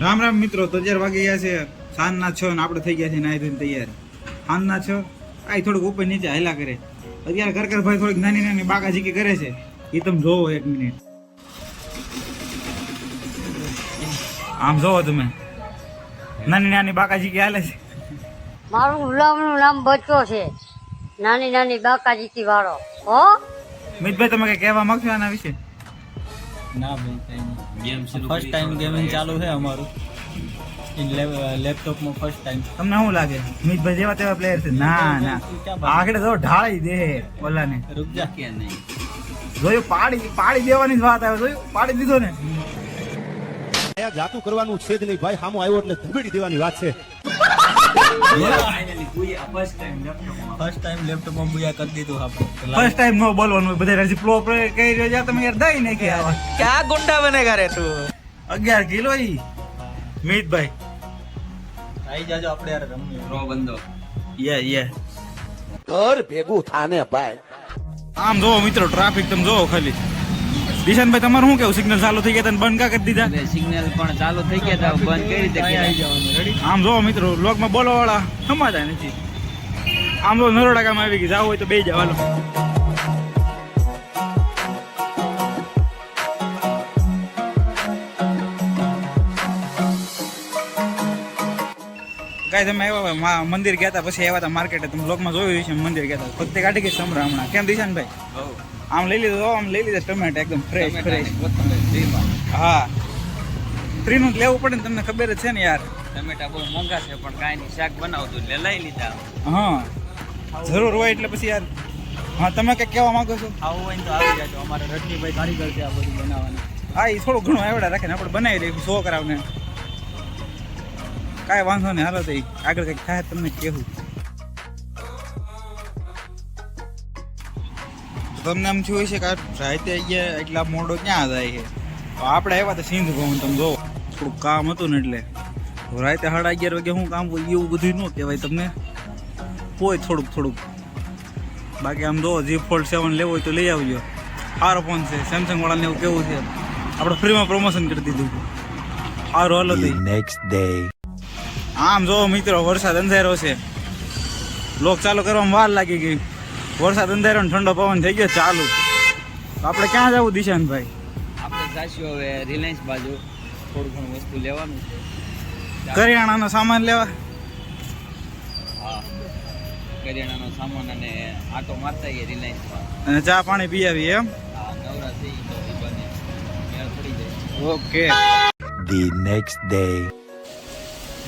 રામ રામ મિત્રો, તો અગિયાર વાગી ગયા છે સાંજના છ ને આપણે થઈ ગયા છે નાહી ધોઈને તૈયાર. સાંજના છ, આ થોડુંક ઉપર નીચે હાલા કરે. અત્યારે ઘર ઘર ભાઈ થોડીક નાની નાની બાકાજીકી કરે છે. એ તમે જોવો એક મિનિટ. આમ જોવો તમે. નાની નાની બાકાજીકી હાલે છે. મારું નામ બચ્ચો છે. નાની નાની બાકાજીકી વાળો. હો? મિતભાઈ તમે કઈ કહેવા માંગશો આના વિશે? ના ભાઈ કઈ નહીં. ફર્સ્ટ ટાઈમ ગેમિંગ ચાલુ છે અમારું. લેપટોપમાં ફર્સ્ટ ટાઈમ તમને શું લાગે? મિતભાઈ જેવા તેવા પ્લેયર છે? ના ના. આગળ તો ઢાળી દે ઓલાને. રૂક જા. કે નહીં? જોયું પાડી પાડી દેવાની જ વાત આવે. જોયું? પાડી દીધો ને. જાતું કરવાનું છે જ નહીં. ભાઈ સામો આવ્યો એટલે ધબેડી દેવાની વાત છે. ફર્સ્ટ ટાઈમ લેપટોપમાં બુયા કરી દીધું આપણે ફર્સ્ટ ટાઈમ નો બોલવાનું બધા રજી પ્લે કહી રહ્યો છે તમે યાર દઈ નાખી આવા. ક્યાં ગુંડા બને રે તું? અગિયાર કિલો ઈ. મિતભાઈ. આવી જાજો આપણે યાર રો યે યે. ઘર ભેગું થાને ભાઈ. આમ જોવો મિત્રો ટ્રાફિક તમે જોવો ખાલી. દિશાનભાઈ તમારું શું કેવું? સિગ્નલ ચાલુ થઈ ગયા તને બંધ કા કરી દીધા? સિગ્નલ પણ ચાલુ થઈ ગયા હતા બંધ કઈ રીતે કર્યા આમ જોવો મિત્રો લોકમાં બોલો વાળા સમાતા નથી. આમ જો નરોડા ગામ આવી ગઈ જાવ હોય તો બે જાવ હાલો. કાંઈ તમે આવ્યા મંદિર ગયા હતા પછી આવ્યા હતા માર્કેટે તમે લોકમાં જોયું છે મંદિર ગયા હતા ફક્ત કાઢી ગઈ સમરા હમણાં કેમ દિશાનભાઈ? આમ લઈ લીધો આમ લઈ લીધા ટમેટા એકદમ ફ્રેશ ફ્રેશ હા. ફ્રીનું જ લેવું પડે ને તમને ખબર જ છે ને યાર. ટમેટા બહુ મોંઘા છે પણ કાંઈ નહીં. શાક બનાવતું એટલે લઈ લીધા હા. જરૂર હોય એટલે પછી યાર. હા તમે કંઈક કહેવા માંગો છો? આવું હોય તો આવી જાજો અમારે રજનીભાઈ કારીગર છે આ બધું બનાવવાનું. હા એ થોડું ઘણું આવડા રાખે ને આપણે બનાવી દઈએ શો કરાવને કાંઈ વાંધો નહીં હાલો તો આગળ કંઈક થાય તમને કહેવું. તમને આમ થયું છે કે રાતે ગયા એટલા મોડો ક્યાં જાય છે? તો આપણે આવ્યા તો સિંધ ભવન તમે જો થોડુંક કામ હતું ને એટલે. રાતે સાડા અગિયાર વાગે શું કામ એવું બધું ન કહેવાય તમને. હોય થોડુંક થોડુંક. બાકી આમ જો જી ફોલ્ડ સેવન લેવો હોય તો લઈ આવજો. સારો ફોન છે સેમસંગ વાળાને એવું કેવું છે. આપણે ફ્રીમાં પ્રમોશન કરી દીધું સારું હાલો નેક્સ્ટ ડે આમ જો મિત્રો વરસાદ અંધારો છે. લોક ચાલુ કરવામાં વાર લાગી ગઈ. વરસાદ અંધારો ઠંડો પવન થઈ ગયો ચાલુ. તો આપણે ક્યાં જવું દિશાનભાઈ? આપણે જાશું હવે રિલાયન્સ બાજુ. થોડું ઘણું વસ્તુ લેવાનું છે. કરિયાણાનો સામાન લેવા? હા. કરિયાણાનો સામાન અને આટો મારતા આવીએ રિલાયન્સમાં. અને ચા પાણી પી આવી એમ? હા નવરા થઈ તો ઈ બને. મેળ પડી જાય. ઓકે. ધી નેક્સ્ટ ડે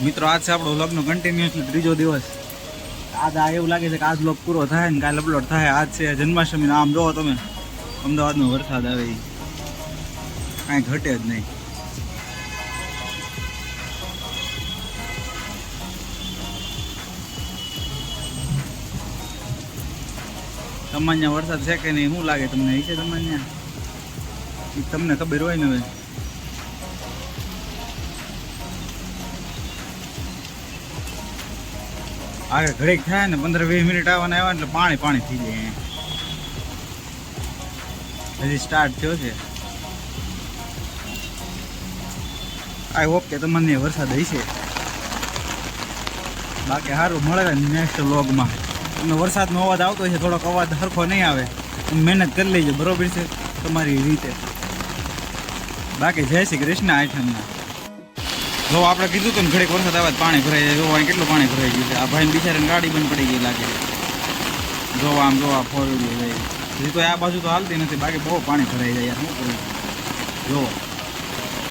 મિત્રો આજ છે આપણો લગ્ન કન્ટિન્યુઅસલી ત્રીજો દિવસ. આજ આ એવું લાગે છે કે આજ બ્લોક પૂરો થાય ને કાલે અપલોડ થાય. આજ છે જન્માષ્ટમી આમ જોવો તમે. અમદાવાદનો વરસાદ આવે ઈ. કાંઈ ઘટે જ નહીં. તમારે વરસાદ છે કે નહીં? શું લાગે તમને? એ છે તમારે તમને ખબર હોય ને હવે? આગળ ઘડીક થાય ને પંદર વીસ મિનિટ આવવાના આવ્યા એટલે પાણી પાણી થઈ જાય હજી સ્ટાર્ટ થયો છે. આઈ હોપ કે તમને વરસાદ હશે. બાકી સારું મળે નેક્સ્ટ વ્લોગમાં તમને વરસાદનો અવાજ આવતો છે થોડોક અવાજ સરખો નહીં આવે. મહેનત કરી લેજો, બરોબર છે? તમારી રીતે. બાકી જય શ્રી કૃષ્ણ આઠમના. જો આપણે કીધું હતું ને ઘડીક વરસાદ આવે પાણી ભરાઈ જાય. જો કેટલું પાણી ભરાઈ ગયું છે. આ ભાઈ બિચારાને ગાડી બંધ પડી ગઈ લાગે. જો આમ જો આ ફોર વ્હીલર હજી તો આ બાજુ તો હાલતી નથી. બાકી બહુ પાણી ભરાઈ જાય યાર. શું કરું જો.